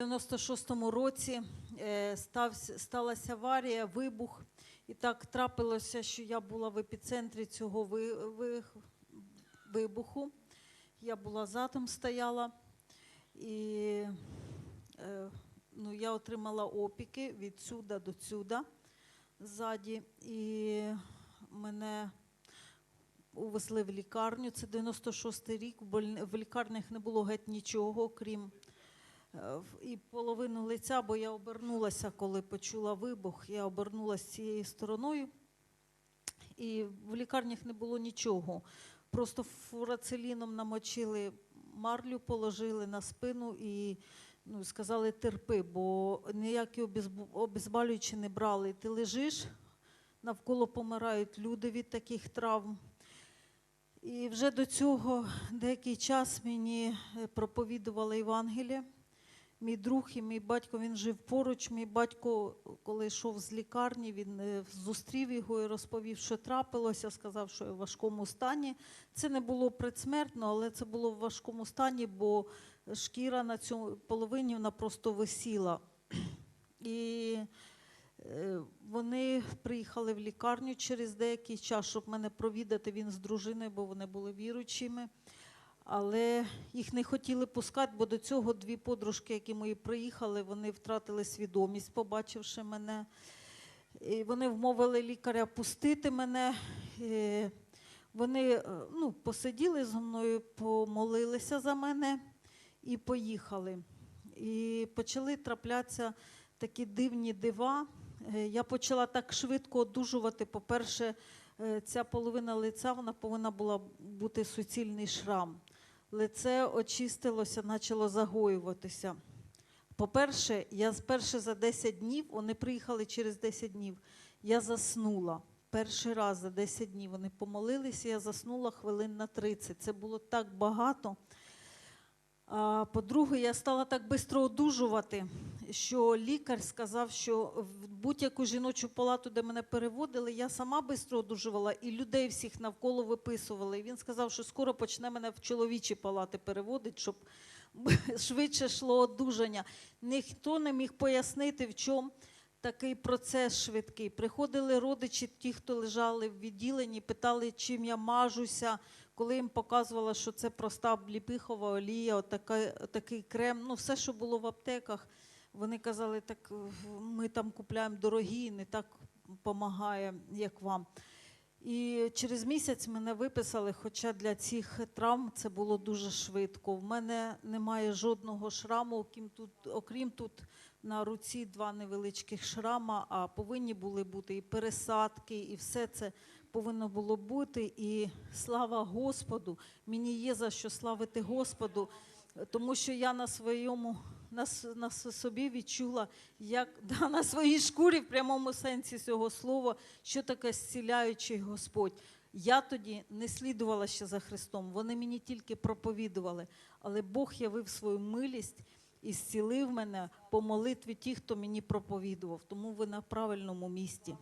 У 96-му році е, сталася аварія, вибух. І так трапилося, що я була в епіцентрі цього ви- ви- вибуху. Я була задом стояла. І е, ну, я отримала опіки від сюди до сюди ззаді. І мене увезли в лікарню. Це 96-й рік. В лікарнях не було геть нічого, крім і половину лиця, бо я обернулася, коли почула вибух. Я обернулася цією стороною, і в лікарнях не було нічого. Просто фурацеліном намочили марлю, положили на спину і ну, сказали терпи, бо ніякі обезб- обезболюючі не брали. Ти лежиш, навколо помирають люди від таких травм. І вже до цього деякий час мені е, проповідували Євангеліє. Мій друг і мій батько він жив поруч. Мій батько, коли йшов з лікарні, він е, зустрів його і розповів, що трапилося, сказав, що я в важкому стані. Це не було предсмертно, але це було в важкому стані, бо шкіра на цьому половині вона просто висіла. І е, вони приїхали в лікарню через деякий час, щоб мене провідати він з дружиною, бо вони були віруючими. Але їх не хотіли пускати, бо до цього дві подружки, які мої приїхали, вони втратили свідомість, побачивши мене. І вони вмовили лікаря пустити мене. І вони е, ну, посиділи зі мною, помолилися за мене і поїхали. І почали траплятися такі дивні дива. Е, Я почала так швидко одужувати. По-перше, е, ця половина лиця вона повинна була бути суцільний шрам. Лице очистилося, почало загоюватися. По-перше, я перше за 10 днів, вони приїхали через 10 днів, я заснула. Перший раз за 10 днів вони помолилися, я заснула хвилин на 30. Це було так багато. А по-друге, я стала так швидко одужувати, що лікар сказав, що в будь-яку жіночу палату, де мене переводили, я сама швидко одужувала і людей всіх навколо виписували. І він сказав, що скоро почне мене в чоловічі палати переводити, щоб швидше йшло одужання. Ніхто не міг пояснити, в чому такий процес швидкий. Приходили родичі, ті, хто лежали в відділенні, питали, чим я мажуся. Коли їм показувала, що це проста обліпихова олія, такий крем, ну все, що було в аптеках, вони казали, так ми там купляємо дорогі, не так допомагає, як вам. І через місяць мене виписали, хоча для цих травм це було дуже швидко. В мене немає жодного шраму, окрім тут, окрім тут на руці два невеличких шрама, а повинні були бути і пересадки, і все це повинно було бути. І слава Господу, мені є за що славити Господу, тому що я на своєму на, на собі відчула, як да, на своїй шкурі, в прямому сенсі цього слова, що таке зціляючий Господь. Я тоді не слідувала ще за Христом, вони мені тільки проповідували, але Бог явив свою милість і зцілив мене по молитві тих, хто мені проповідував. Тому ви на правильному місці.